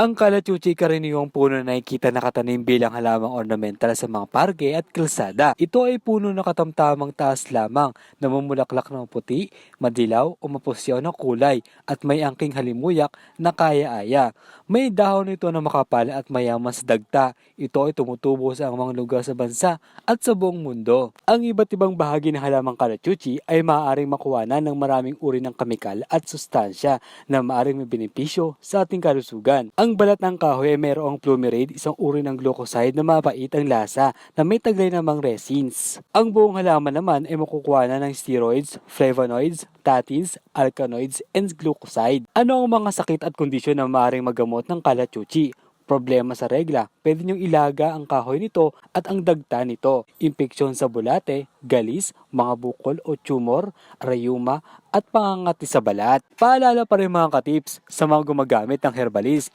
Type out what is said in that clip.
Ang kalachuchi karaniwang puno na nakikita nakatanim bilang halamang ornamental sa mga parke at kalsada. Ito ay puno na katamtamang taas lamang, namumulaklak ng puti, madilaw o mapusyaw na kulay at may angking halimuyak na kaya-aya. May dahon nito na makapal at mayaman sa dagta. Ito ay tumutubo sa mga lugar sa bansa at sa buong mundo. Ang iba't ibang bahagi ng halamang kalachuchi ay maaaring makuwanan ng maraming uri ng kamikal at sustansya na maaaring may benepisyo sa ating kalusugan. Ang balat ng kahoy ay mayroong plumerade, isang uri ng glucoside na mapait ang lasa na may taglay namang resins. Ang buong halaman naman ay makukuha na ng steroids, flavonoids, tannins, alkaloids, and glucoside. Ano ang mga sakit at kondisyon na maaaring magamot ng kalachuchi? Problema sa regla, pwede niyong ilaga ang kahoy nito at ang dagta nito. Impeksyon sa bulate, galis, mga bukol o tumor, rayuma, at pangangati sa balat. Paalala pa rin mga katips sa mga gumagamit ng herbalis,